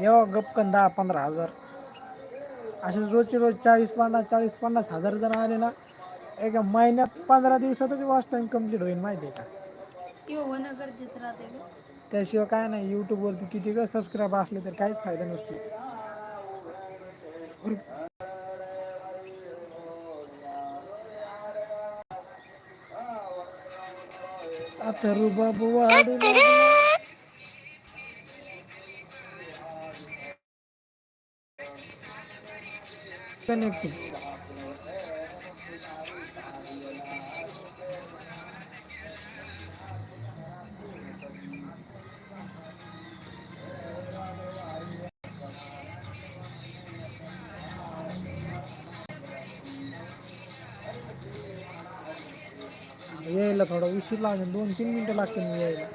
येवा गपकन दहा पंधरा हजार. असे रोजचे रोज चाळीस पन्नास चाळीस पन्नास हजार जण आले ना एका महिन्यात पंधरा दिवसातच वॉच टाइम कंप्लीट होईल माहिती आहे का. त्याशिवाय काय नाही यूट्यूबवरती किती का सबस्क्राईब असले तर काहीच फायदा नसतो. आता रुबाब वाढू लागला. कनेक्टिंग यायला थोडा उशीर लागेल दोन तीन मिनटं लागतील मी यायला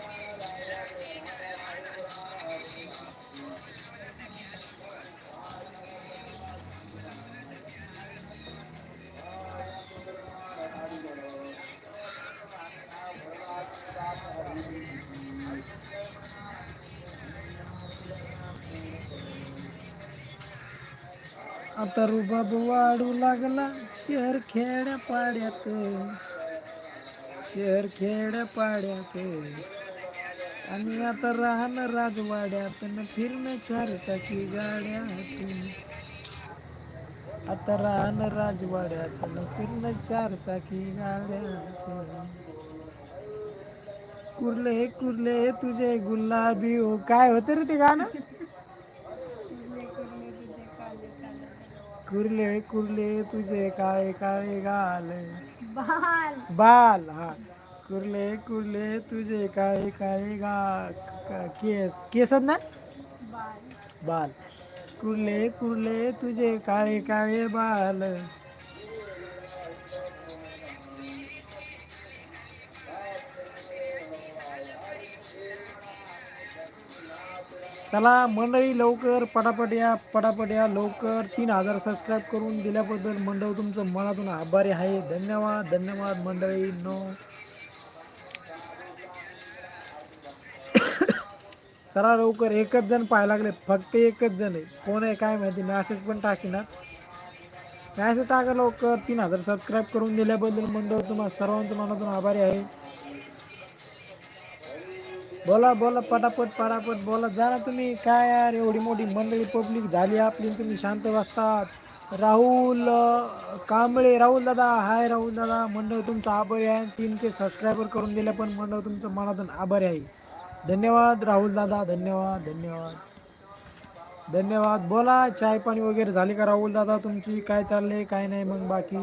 वाढू लागला शहर खेड्या पाड्यात. शहर खेड्या पाड्यात. आणि आता राहणं राजवाड्यात न फिरणं चार चाकी गाड्यात. आता राहणं राजवाड्यात न फिरणं चार चाकी गाड्यात. कुर्ले कुर्ले तुझे गुलाबी हो. काय होतं रे ते गाणं? कुर्ले कुर्ले तुझे काळे काळे गाल. बाल. बाल हा. कुर्ले कुर्ले तुझे काळे काळे गा केस केस ना? बाल. बाल. कुर्ले कुर्ले तुझे काळे काळे बाल? चला मंडळी लवकर पटापट या पटापट या लवकर तीन हजार सबस्क्राईब करून दिल्याबद्दल मंडळ तुमचं मनातून आभारी आहे. धन्यवाद धन्यवाद मंडळी. नो चला लवकर एकच जण पाहायला लागले. फक्त एकच जण आहे. कोण आहे काय माहिती? मॅसेज पण टाकीना मॅसेज टाका लवकर. तीन हजार सबस्क्राईब करून दिल्याबद्दल मंडळ तुम्हाला सर्वांचं मनातून आभारी आहे. बोला बोला पटापट पटापट बोला. जरा तुम्ही काय यार एवढी मोठी मंडळी पब्लिक झाली आपली तुम्ही शांत बसतात. राहुल कांबळे राहुल दादा हाय राहुल दादा. मंडळ तुमचा आभारी आहे. तीन के सबस्क्रायबर करून दिले पण मंडळ तुमचं मनातून आभारी आहे. धन्यवाद राहुल दादा. धन्यवाद धन्यवाद. धन्यवाद. बोला चाय पाणी वगैरे झाली का राहुल दादा तुमची? काय चाललंय काय नाही मग बाकी?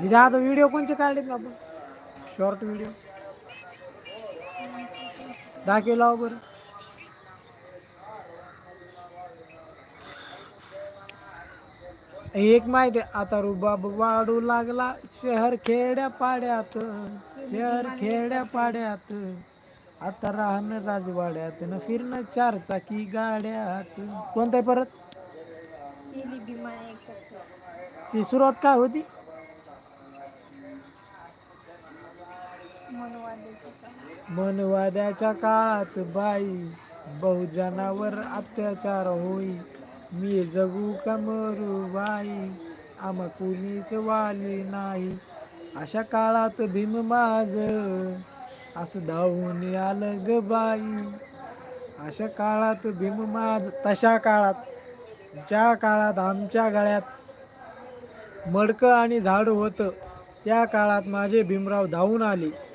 दिदा आता व्हिडिओ कोणचे काढलेत आपण? Short video. दाखव लाव बरं. एक माहिती आहे, आता रुबाब वाढू लागला शहर खेड्या पाड्यात शहर खेड्या पाड्यात. आता राहणं राजवाड्यात न फिरणं चार चाकी गाड्यात. कोणतं आहे परत? केली ती सुरुवात काय होती मनवाद्याचं काम. मनवाद्याच्या काळात बाई बहुजनावर अत्याचार होई. मी जगू कमरू बाई? आम्हा कुणीच वाली नाही. अशा काळात भीम माझ असं धावून आलं ग बाई. अशा काळात भीम माझ तशा काळात ज्या काळात आमच्या गळ्यात मडकं आणि झाडं होतं त्या काळात माझे भीमराव धावून आले.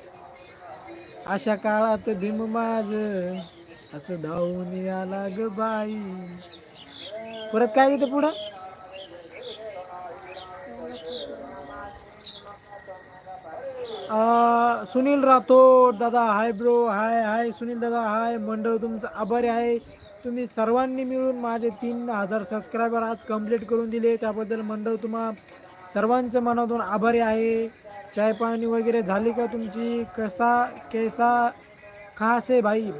अशा काळात भीम माझ असं धावून आला ग बाई. परत काय येतं पुढं? सुनील राठोड दादा हाय ब्रो हाय हाय सुनील दादा हाय. मंडळ तुमचं आभारी आहे. तुम्ही सर्वांनी मिळून माझे तीन हजार सबस्क्रायबर आज कंप्लीट करून दिले. त्याबद्दल मंडळ तुम्हा सर्वांचं मनातून आभारी आहे. चाय पाणी वगैरे झाली का तुमची? कसा, कैसा, कहाँ से भाई?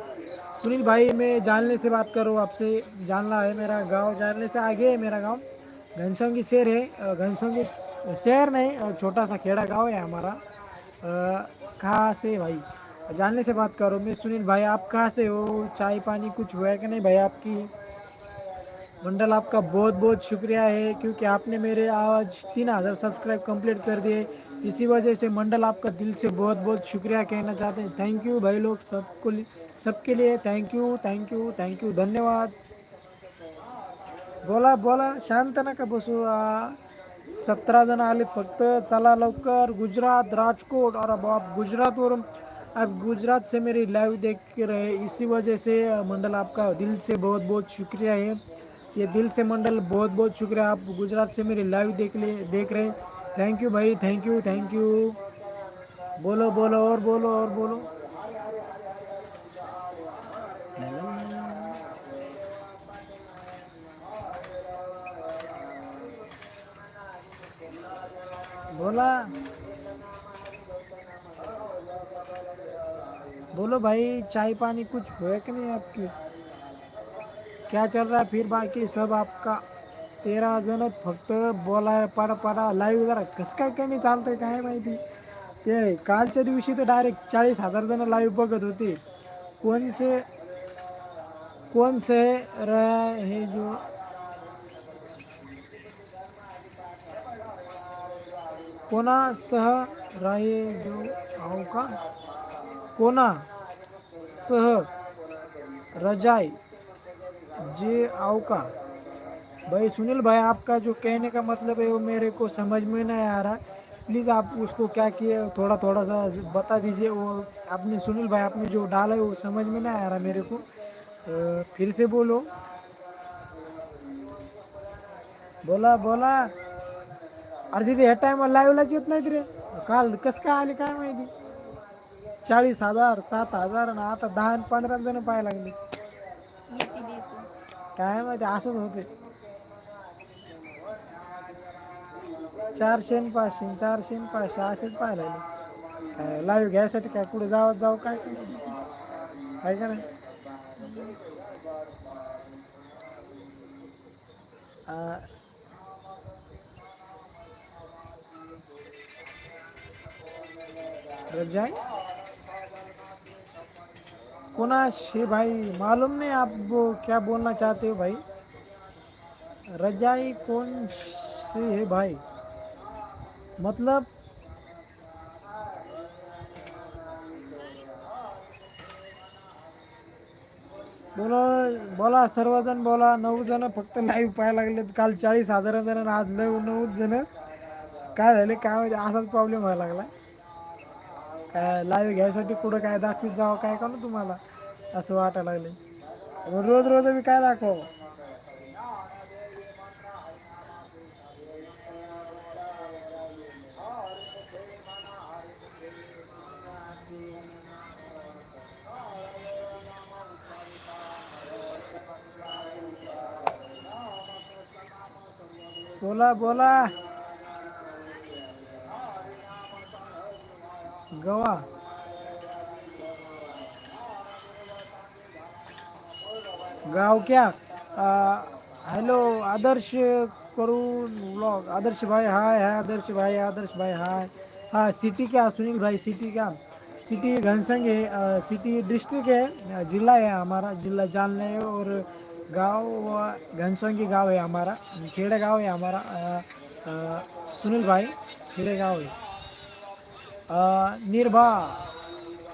सुनील भाई मैं जानने से बात कर आपसे। जानना है मेरा गाँव जानने से आगे है मेरा गाँव। घनसंगी शहर है घनसंगी शहर नहीं छोटा सा खेड़ा गाँव है हमारा। कहाँ से भाई? जानने से बात करो। मैं सुनील भाई आप कहाँ से हो? चाय पानी कुछ हुआ है कि नहीं भाई आपकी? मंडल आपका बहुत बहुत शुक्रिया है, क्योंकि आपने मेरे आज तीन हज़ार सब्सक्राइब कंप्लीट कर दिए। इसी वजह से मंडल आपका दिल से बहुत बहुत शुक्रिया कहना चाहते हैं। थैंक यू भाई लोग सबको सबके लिए thank you thank you thank you धन्यवाद। बोला बोला शांत नका बसू, आ. सतरा जण आले फक्त, चला लवकर, गुजरात, राजकोट, और अब आप गुजरात और आप गुजरात से मेरी लाइव देख के रहे इसी वजह से मंडल आपका दिल से बहुत बहुत शुक्रिया है। ये दिल से मंडल बहुत बहुत शुक्रिया। आप गुजरात से मेरी लाइव देख ले देख रहे थैंक यू भाई थैंक यू थैंक यू बोलो बोलो, और बोलो और बोलो। बोला। बोलो भाई, चाय पानी कुछ हुआ कि नहीं आपकी? क्या चल रहा है? फिर बाकी सब आपका तेरा जण फक्त बोलाय पडा पडा लाईव्ह जरा कसं काय कमी चालतंय काय माहिती? ते कालच्या दिवशी तर डायरेक्ट चाळीस हजार जण लाईव्ह बघत होते. कोण से कोण से रहा है जो कोणासह राहे जो आहो का? कोणा सह रजाय जे आवका का? भाई सुनील भाई आपका जो कहने का मतलब है वो मेरे को समझ में नहीं आ रहा। प्लीज़ आप उसको क्या किए थोड़ा थोड़ा सा बता दीजिए। वो आपने सुनील भाई आपने जो डाला है वो समझ में नहीं आ रहा मेरे को। फिर से बोलो। बोला बोला। अरे तिथे ह्या टायमाला लाईव्हलाच येत नाहीत रे. काल कसं काय आले काय माहिती? चाळीस हजार सात हजार आणि आता दहा पंधरा जण पाहायला लागले. काय माहिती असंच होते चारशे आणि पाचशे चारशे आणि पाचशे, असेच पाहायला लागले. काय लाईव्ह घ्यायसाठी काय पुढे जावं जाऊ काय? काय का नाही रजाई? कोना शे भाई? मालूम नहीं आप वो क्या बोलना चाहते हो भाई? रजाई कौन से है भाई? मतलब बोला बोला सर्वजण बोला नऊ जण फक्त लाईव्ह पाहायला लागलेत. काल चाळीस हजार जण आज नऊ नऊ जण. काय झाले काय म्हणजे असाच प्रॉब्लेम व्हायला लागला. काय लाईव्ह घ्यायसाठी कुठं काय दाखवीत जावं काय का ना तुम्हाला? असं वाटायला लागले मग रोज रोज मी काय दाखवावं? बोला बोला। गवा। गाव क्या? हेलो आदर्श करून ब्लॉग आदर्श भाई हाय हाय आदर्श भाई आदर्श भाई हाय हाँ सिटी क्या? सुनील भाई सिटी क्या? सिटी घनसंग है सिटी डिस्ट्रिक्ट है, जिला है हमारा, जिला जालना है और गाव घनसंगी गाव है हमारा खेड़ा आहे है हमारा अ, अ, सुनील भाई खेड़े गांव है निर्भा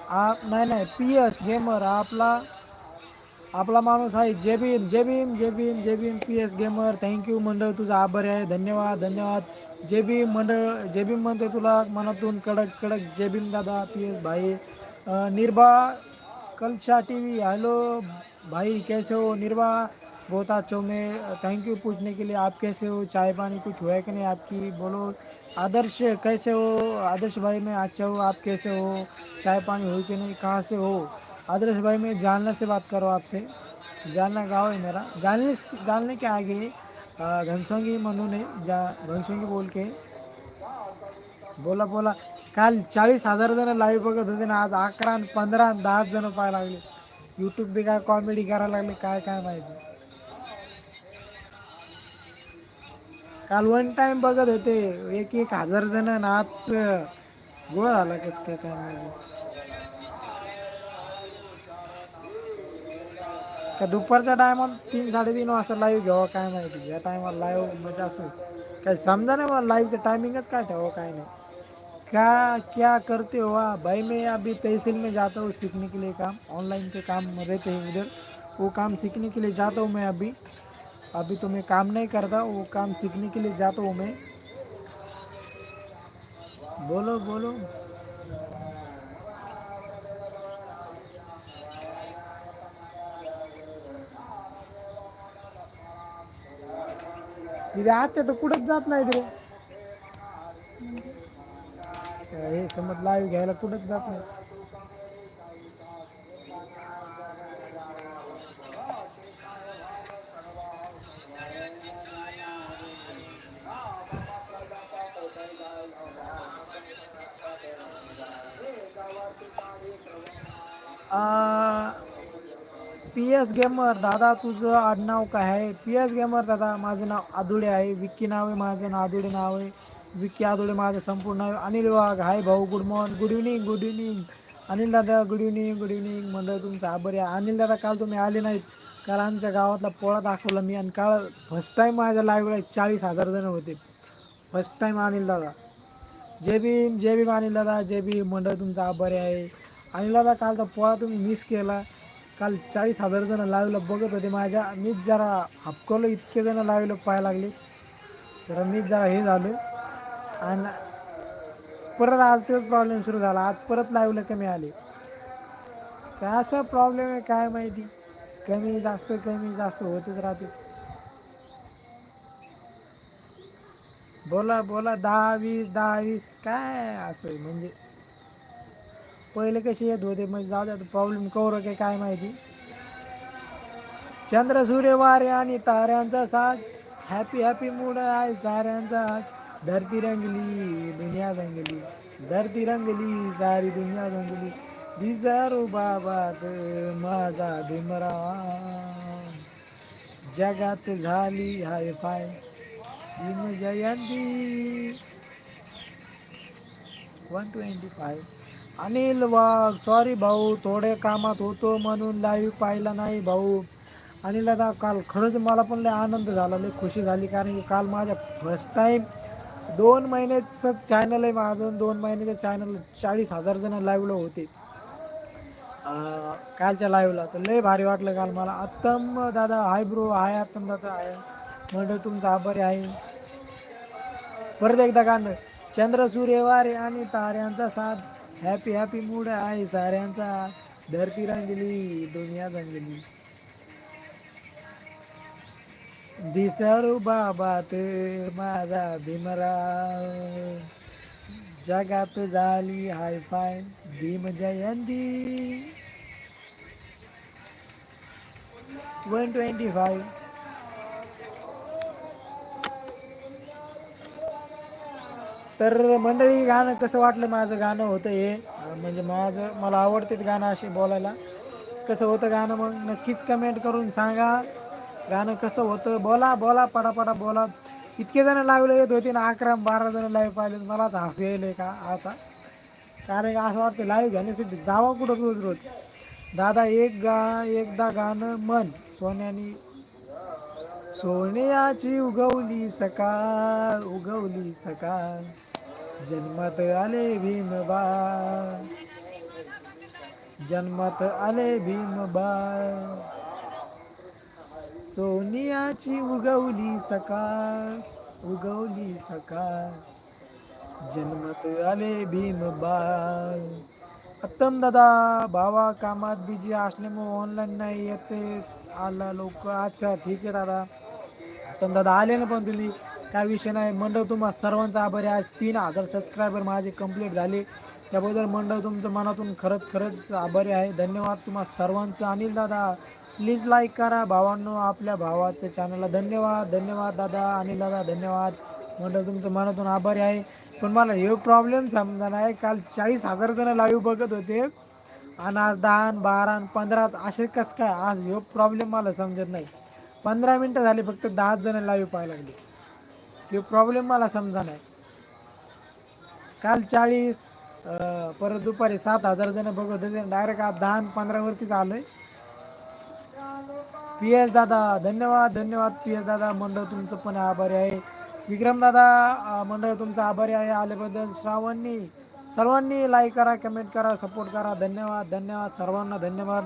आप नाही नाही पी एस गेमर आपला आपला माणूस आहे जेबीम भीम जे भीम जे Bhim Bhim P S gamer. Thank you मंडळ तुझा आभारी आहे. धन्यवाद धन्यवाद. जेबीम भीम मंडळ जे भीम म्हणते तुला मनातून कडक कडक जे भीम दादा पी एस भाई. निर्भा कलशा टी व्ही हॅलो भाई कैसे हो? निर्भा, बहुत अच्छो में थैंक यू पूछने के लिए। आप कैसे हो? चाय पानी कुछ हुआ कि नहीं आपकी? बोलो। आदर्श कैसे हो? आदर्श भाई मैं अच्छा हूँ। आप कैसे हो? चाय पानी हुई कि नहीं? कहाँ से हो? आदर्श भाई मैं जालना से बात कर आपसे। जानना गाँव है मेरा। जानने जानने के आगे घनसोंगी म्हणून है जा घनसोंगी बोल के, बोला बोला, काल चाळीस हज़ार जण लाईव्ह बघत होते ना आज अकरा आणि दहा जण पाहायला लागले। यूट्यूब बी काय कॉमेडी करायला लागले काय काय माहिती? काल वन टाइम बघत होते एक एक हजार जण नाच गोळा झाला कस काय काय माहिती. का दुपारच्या टायमात तीन साडेतीन वाजता लाईव्ह घ्यावं काय माहिती? या टायमाला लाईव्ह मजा असं काही समजा नाही मला लाईव्हचं टायमिंगच काय ठेवावं काय नाही. क्या क्या करते हो आप? भाई, मैं अभी तहसील में जाता हूँ सीखने के लिए काम। ऑनलाइन के काम रहते हैं उधर। वो काम सीखने के लिए जाता हूँ मैं अभी। अभी तो मैं काम नहीं करता, वो काम सीखने के लिए जाता हूँ मैं। बोलो बोलो। तिथे आत्या तर कुठंच जात नाही रे हे समज लाईव्ह घ्यायला कुठंच जात नाही. पी एस गेमर दादा तुझं आडनाव काय आहे? पी एस गेमर दादा माझं नाव आदुळे आहे. विक्की नाव आहे माझं नाव आदुळे नाव आहे. विकी आदोळे माझं संपूर्ण अनिल वाघ हाय भाऊ good morning good evening good evening Anil दादा गुड इव्हनिंग गुड इव्हनिंग मंडळ तुमचं आभारी आहे. अनिल दादा काल तुम्ही आले नाहीत. काल आमच्या गावातला पोळा दाखवला मी आणि काल फर्स्ट टाईम माझ्या लाईव्हला चाळीस हजार जण होते. फर्स्ट टाईम अनिल दादा. जय भीम जय भीम अनिल दादा जय भीम. मंडळ तुमचा आभारी आहे. अनिल दादा कालचा पोळा तुम्ही मिस केला. काल चाळीस हजार जण लाईव्हला बघत होते. माझ्या मीच जरा हपकवलं इतके जण लाईव्हला पाहायला लागले. तर मीच जरा हे झालं. आणि परत आज तेच प्रॉब्लेम सुरू झाला. आज परत लाईव्हला कमी आले. काय असा प्रॉब्लेम आहे काय माहिती? कमी जास्त कमी जास्त होतच राहते. बोला बोला दहा वीस दहा वीस काय असं म्हणजे? पहिले कसे येत होते म्हणजे जाऊ द्या प्रॉब्लेम कवर काय काय माहिती? चंद्र सूर्य वारे आणि ताऱ्यांचा साथ हॅपी हॅपी मूड आहे साऱ्यांचा. आज धरती रंगली दुनिया रंगली धरती रंगली सारी दुनिया रंगली दिसारू बाबा माझा भीमराव. जगात झाली hi fi Bhim Jayanti. One twenty five Anil Wagh sorry भाऊ थोडे कामात होतो म्हणून लाईव्ह पाहिला नाही भाऊ. अनिल दादा काल खरंच मला पण लय आनंद झाला लय खुशी झाली कारण की काल माझ्या फर्स्ट टाईम दोन महिन्याचं चॅनल आहे माझं दोन महिन्याचं चॅनल चाळीस हजार जण लाईव्हला होते. कालच्या लाईव्हला तर लय भारी वाटलं काल मला. आत्तम दादा हाय ब्रो हाय आत्तम दादा. आहे म्हणजे तुमचा आभारी आहे. परत एकदा गाणं. चंद्र सूर्य वारे आणि ताऱ्यांचा साथ हॅपी हॅपी मूड आहे साऱ्यांचा. धरती रंगली दुनिया रंगली दिसारू बाबा ते माझा भीमराव. जगात झाली hi fi Bhim Jayanti. One twenty five तर मंडळी गाणं कसं वाटलं माझं गाणं होतं हे? म्हणजे माझं मला आवडते गाणं असे बोलायला. कसं होतं गाणं मग? नक्कीच कमेंट करून सांगा. गाणं कसं होतं? बोला बोला पटापटा बोला. इतके जण लावले येत होते ना अकरा बारा जण लाईव्ह पाहिले. मला तर हसू येईल का आता? कारण असं वाटतं लाईव्ह घेण्यासाठी जावं कुठं रोज रोज? दादा एक गा एकदा गाणं मन सोन्यानी सोन्याची उगवली सकाळ उगवली सकाळ. जन्मत आले भीमबा जन्मत आले भीमबा सोनियाची उगवली सकाळ उगवली सकाळ. जन्मत आले भीम बाळ. उत्तम दादा भावा कामात बिझी असल्यामुळे ऑनलाईन नाही येते. आला लोक अच्छा ठीक आहे दादा. उत्तम दादा आले ना पण तुम्ही? काय विषय नाही. मंडळ तुम्हाला सर्वांचा आभारी आहे. आज तीन हजार सबस्क्रायबर माझे कंप्लीट झाले. त्याबद्दल मंडळ तुमचं मनातून खरंच खरंच आभारी आहे. धन्यवाद तुम्हा सर्वांचं. अनिल दादा प्लीज लाईक करा. भावांनो आपल्या भावाच्या चॅनलला धन्यवाद. धन्यवाद दादा. अनिल दादा धन्यवाद. म्हटलं तुमचं मनातून आभारी आहे. पण मला हे प्रॉब्लेम समजा नाही. काल चाळीस हजार जण लाईव्ह बघत होते. आणि आज दहा बारा पंधरा असे कसं काय? आज ह्यो प्रॉब्लेम मला समजत नाही. पंधरा मिनटं झाली फक्त दहाच जण लाईव्ह पाहायला लागले. हे प्रॉब्लेम मला समजा नाही. काल चाळीस परत दुपारी सात हजार जण बघत होते. डायरेक्ट आज दहा आणि पंधरावरतीच आहे पी एस दादा धन्यवाद धन्यवाद पी एस दादा. मंडळ तुमचं पण आभारी आहे. विक्रम दादा मंडळ तुमचं आभारी आहे. आल्याबद्दल श्रावणनी सर्वांनी लाईक करा कमेंट करा सपोर्ट करा. धन्यवाद धन्यवाद सर्वांना धन्यवाद.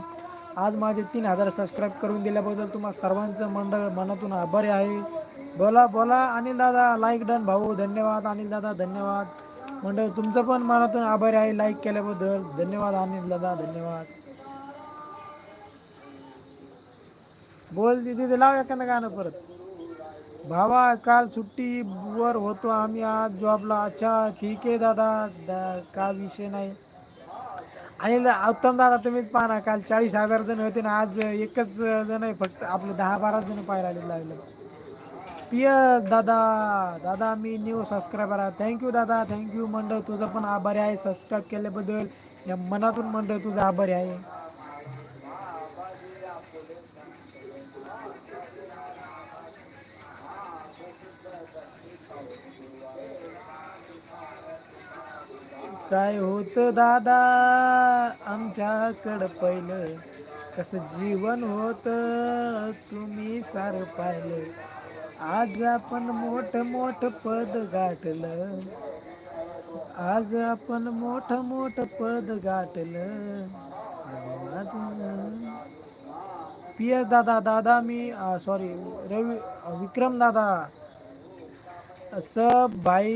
आज माझे तीन हजार सबस्क्राईब करून दिल्याबद्दल तुम्हाला सर्वांचं मंडळ मनातून आभारी आहे. बोला बोला अनिल दादा लाईक डन भाऊ धन्यवाद अनिल दादा धन्यवाद. मंडळ तुमचं पण मनातून आभारी आहे लाईक केल्याबद्दल. धन्यवाद अनिल दादा धन्यवाद. बोल दिदी ते लाव एखादं गाणं परत. भावा काल सुट्टी वर होतो आम्ही आज जॉबला अच्छा ठीक आहे दादा. दा- का विषय नाही. आणि उत्तम दादा तुम्हीच पाहा ना काल चाळीस हजार जण होते ना आज एकच जण आहे फक्त. आपले दहा बारा जण पाहायला लागले प्रिय दादा दादा मी न्यू सबस्क्रायबर आहे. थँक्यू दादा थँक्यू मंडळ तुझं पण आभारी आहे. सबस्क्राईब केल्याबद्दल या मनातून मंडळ तुझं आभारी आहे. काय होतं दादा? आमच्याकडं पहिलं कसं जीवन होतं तुम्ही सारं पाहिलं. आज आपण मोठ मोठ पद गाठलं. आज आपण मोठ मोठ पद गाठलं. पी एस दादा दादा मी सॉरी रवी विक्रम दादा. सब भाई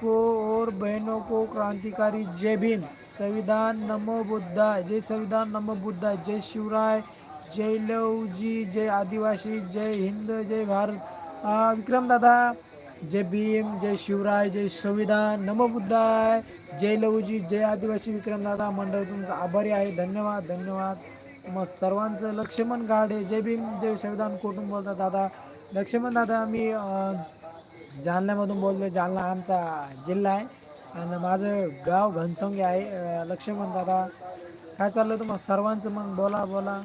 को और बहनों को क्रांतिकारी जय भीम। संविधान नमो बुद्धा जय संविधान नमो बुद्धा जय शिवराय जय लवजी जय आदिवासी जय हिंद जय भारत। विक्रम दादा जय भीम जय शिवराय जय संविधान नमो बुद्धाय जय लवजी जय आदिवासी विक्रम दादा मंडळ तुमचा आभारी आहे. धन्यवाद धन्यवाद. मग सर्वांचं लक्ष्मण गाडे जय भीम जय संविधान कुठून बोलतात दादा. लक्ष्मण दादा मी जालन्यामधून बोललो जालना आमचा जिल्हा आहे. आणि माझं गाव घनसंगी आहे. लक्ष्मण दादा काय चाललं तुम्हाला? सर्वांचं मग बोला बोला.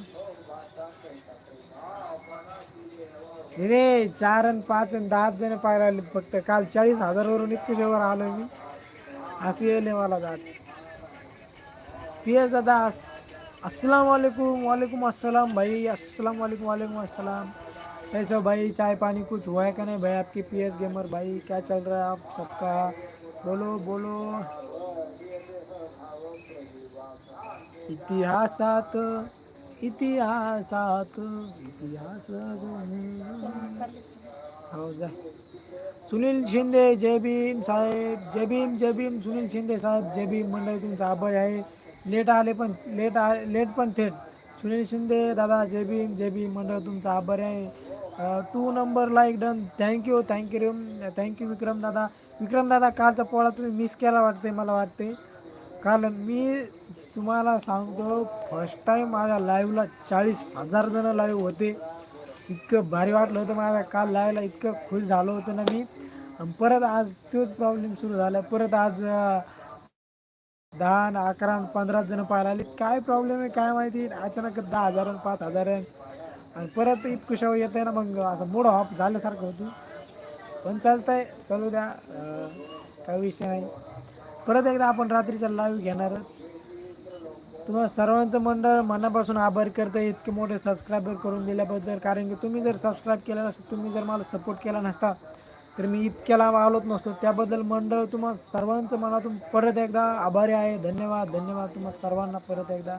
रे चार आणि पाच आणि दहा जण पाहायला आले फक्त. काल चाळीस हजारवरून इतकुशावर आलो मी. असं येईल मला दास पी एस दादा अस्सलाम वालेकुम वालेकुम अस्सलाम भाई अस्सलाम वालेकुम वालेकुम अस्सलाम. कैसे भाई, चाय पानी कुछ हुआ है क्या नहीं भाई? आपकी पी एस गेमर भाई, क्या चल रहा है आप सबका? बोलो बोलो। इतिहास हो जा। सुनील शिंदे, जय भीम साहेब, जय भीम जय भीम। सुनील शिंदे साहेब, जय भीम। मंडळी तुमचा आभार आहे लेट आले पण, लेट आ, लेट थेट सुनील शिंदे दादा जय भीम जय भीम मंडळ तुमचा आभार आहे. Two number like done thank you thank you thank you Vikram दादा. विक्रम दादा कालचा पोळा तुम्ही मिस केला वाटते मला वाटते कारण मी तुम्हाला सांगतो फर्स्ट टाईम माझ्या लाईव्हला चाळीस हजार जणं लाईव्ह होते. इतकं भारी वाटलं होतं माझ्या काल लाईव्हला इतकं खुश झालो होतं ना मी. परत आज तोच प्रॉब्लेम सुरू झाला. परत आज दहा आणि अकरा आणि पंधरा जण पाहायला आले. काय प्रॉब्लेम आहे काय माहिती? अचानक दहा हजार आणि पाच हजार आहे. आणि परत इतकुशा येत आहे ना मग असं मूड ऑफ झाल्यासारखं होतं. पण चालतंय चालू द्या. काय काही विषय नाही. परत एकदा आपण रात्रीच्या लाईव्ह घेणार तुम्हाला सर्वांचं मंडळ मनापासून आभार करतं इतके मोठे सबस्क्रायबर करून दिल्याबद्दल. कारण की तुम्ही जर सबस्क्राईब केलं नसतं तुम्ही जर मला सपोर्ट केला नसता तर मी इतक्या लांब आलोच नसतो. त्याबद्दल मंडळ तुम्हा सर्वांचं मनातून परत एकदा आभारी आहे. धन्यवाद धन्यवाद तुम्हा सर्वांना परत एकदा.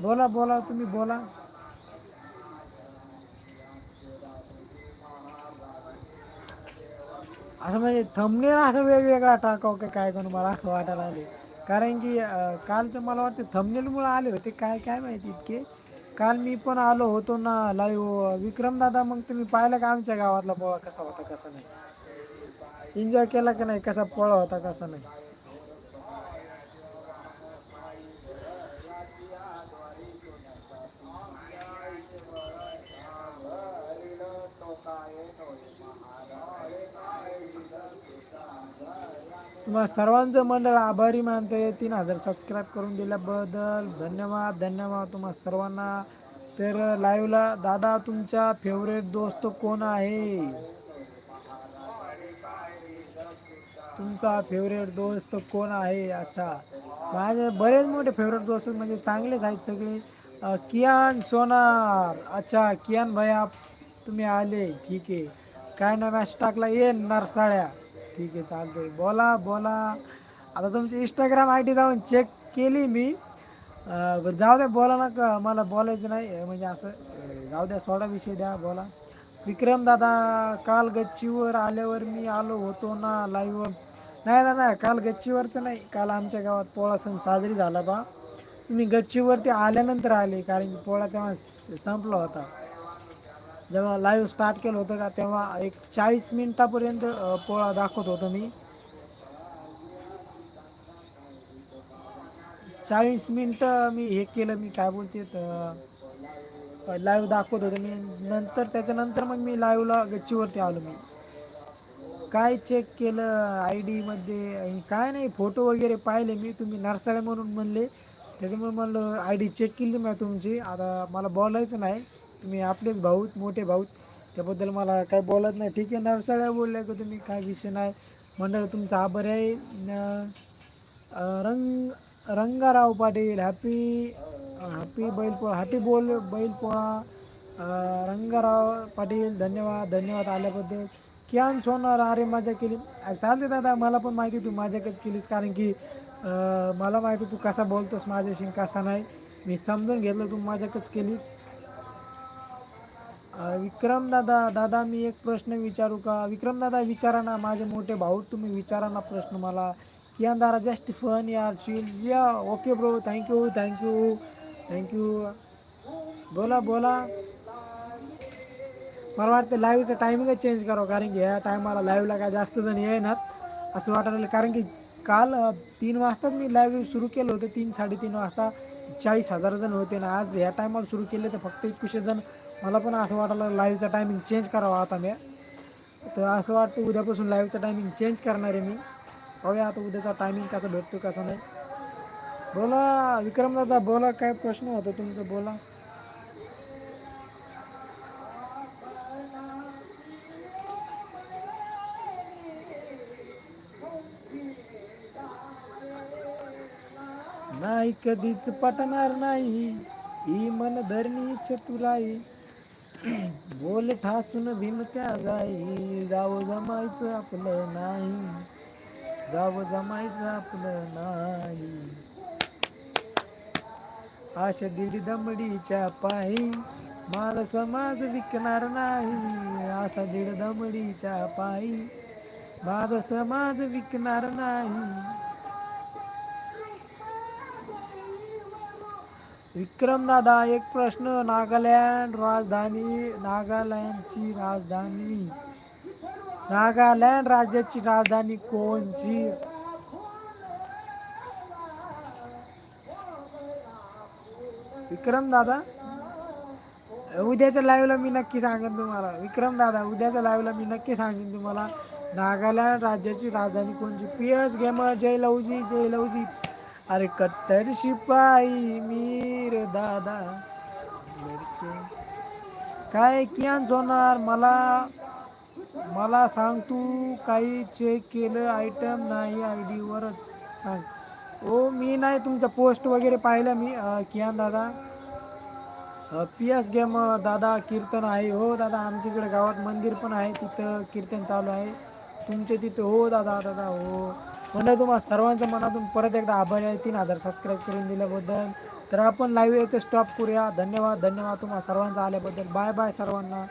बोला बोला तुम्ही बोला. असं म्हणजे थंबनेल असं वेगवेगळा टाकाव का काय करून मला असं वाटायला आले कारण की कालचं मला वाटतं थंबनेलमुळे आले होते. काय काय माहिती इतके? काल मी पण आलो होतो ना लाईव्ह विक्रमदादा मग तुम्ही पाहिलं का आमच्या गावातला बोळा कसा होता कसा नाही? एन्जॉय केला का नाही? कसा पोळा होता कसा नाही? तुम्हाला सर्वांचं मंडळ आभारी मानते. तीन हजार सबस्क्राईब करून दिल्याबद्दल धन्यवाद. धन्यवाद तुम्हा सर्वांना. तर लाईव्हला दादा तुमचा फेवरेट दोस्त कोण आहे? तुमचा फेवरेट दोस्त कोण आहे? अच्छा. माझे बरेच मोठे फेवरेट दोस्त म्हणजे चांगलेच आहेत सगळे. कियान सोनार. अच्छा कियान भैया तुम्ही आले. ठीक आहे. काय ना मॅच टाकला? ये नरसाळ्या. ठीक आहे चालतंय. बोला बोला. आता तुमची इंस्टाग्राम आय डी जाऊन चेक केली मी. बरं जाऊ द्या बोला ना का मला बोलायचं नाही. म्हणजे असं जाऊ द्या सोडा विषय द्या बोला. विक्रम दादा काल गच्चीवर आल्यावर मी आलो होतो ना लाईव्ह नाही दादा काल गच्चीवरचं नाही. काल आमच्या गावात पोळा सण साजरी झाला बा. मी गच्चीवरती आल्यानंतर आले कारण की पोळा तेव्हा स- संपला होता. जेव्हा लाईव्ह स्टार्ट केलं होतं का तेव्हा एक चाळीस मिनिटापर्यंत पोळा दाखवत होतो मी. चाळीस मिनटं मी हे केलं मी काय बोलते लाईव्ह दाखवत होतो. मी नंतर त्याच्यानंतर मग मी लाईव्हला गच्चीवरती आलो मी. काय चेक केलं आय डीमध्ये काय नाही फोटो वगैरे पाहिले मी. तुम्ही नरसाळे म्हणून म्हणले. त्याच्यामुळे म्हणलं आय डी चेक केली मी तुमची. आता मला बोलायचं नाही. तुम्ही आपलेच भाऊ मोठे भाऊ त्याबद्दल मला काय बोलत नाही. ठीक आहे नरसाळ्या बोलल्या का तुम्ही? काय विषय नाही. मंडळ तुमचा आभार आहे. न- रंग Rangarao Patil happy happy Bailpola happy बोल बैलपोळा अं, रंगाराव पाटील धन्यवाद धन्यवाद आल्याबद्दल. कियान सोनार अरे मजा केली चालते दादा मला पण माहिती तू माझ्याकडे केलीस कारण की मला माहिती तू कसा बोलतोस माझ्याशी कसा नाही. मी समजून घेतलं तू माझ्याकडेच केलीस. विक्रम दादा दादा मी एक प्रश्न विचारू का? विक्रम दादा विचारा ना माझे मोठे भाऊ तुम्ही विचारा ना प्रश्न मला. कियान दादा जस्ट फन यार चिल या okay bro thank you thank you thank you बोला बोला. मला वाटतं लाईव्हचं टायमिंगच चेंज करावं कारण की ह्या टायमाला लाईव्हला काय जास्त जण येणार असं वाटायला लागलं कारण की काल तीन वाजताच मी लाईव्ह सुरू केलं होतं तीन साडेतीन वाजता. चाळीस हजार जण होते ना आज ह्या टायमाला सुरू केले तर फक्त एकवीसशे जण. मला पण असं वाटायला लाईव्हचा टायमिंग चेंज करावा आता मी. तर असं वाटतं उद्यापासून लाईव्हचा टायमिंग चेंज करणार आहे मी. बघूया आता उद्याचा टायमिंग कसा भेटतो कसा नाही. बोला विक्रम दादा बोला काय प्रश्न होता तुमचा? बोला. नाही कधीच पटणार नाही. ही मन धरणी तुलाई. बोल ठासून भीम त्या जाई जावं जमायचं आपलं नाही. जावं जमायचं आपलं नाही. आशा दीड दमडीच्या पायी. माल समाज विकणार नाही. आशा दीड दमडीच्या पायी. माल समाज विकणार नाही. विक्रमदादा एक प्रश्न. नागालँड राजधानी नागालँडची राजधानी. नागालँड राज्याची राजधानी कोणची? विक्रम दादा उद्याच्या लाईव्हला मी नक्की सांगेन तुम्हाला. विक्रम दादा उद्याच्या लाईव्हला मी नक्की सांगेन तुम्हाला. नागालँड राज्याची राजधानी कोणची पी एस गेमर जय लवजी जय लवजी अरे कट्टर शिपाई मीर दादा. काय कियान सोनार मला मला सांग तू काही चेक केलं आयटम नाही आय डीवरच सांग. हो मी नाही तुमच्या पोस्ट वगैरे पाहिलं मी कियान दादा. पी एस गेम दादा कीर्तन आहे. हो दादा आमच्या इकडे गावात मंदिर पण आहे तिथं कीर्तन चालू आहे. तुमचे तिथं हो दादा दादा हो. म्हणजे तुम्हाला सर्वांच्या मनातून परत एकदा आभारी आहे. तीन हजार सबस्क्राईब करून दिल्याबद्दल. तर आपण लाईव्ह इथे स्टॉप करूया. धन्यवाद धन्यवाद तुम्हाला सर्वांचा आल्याबद्दल. बाय बाय सर्वांना.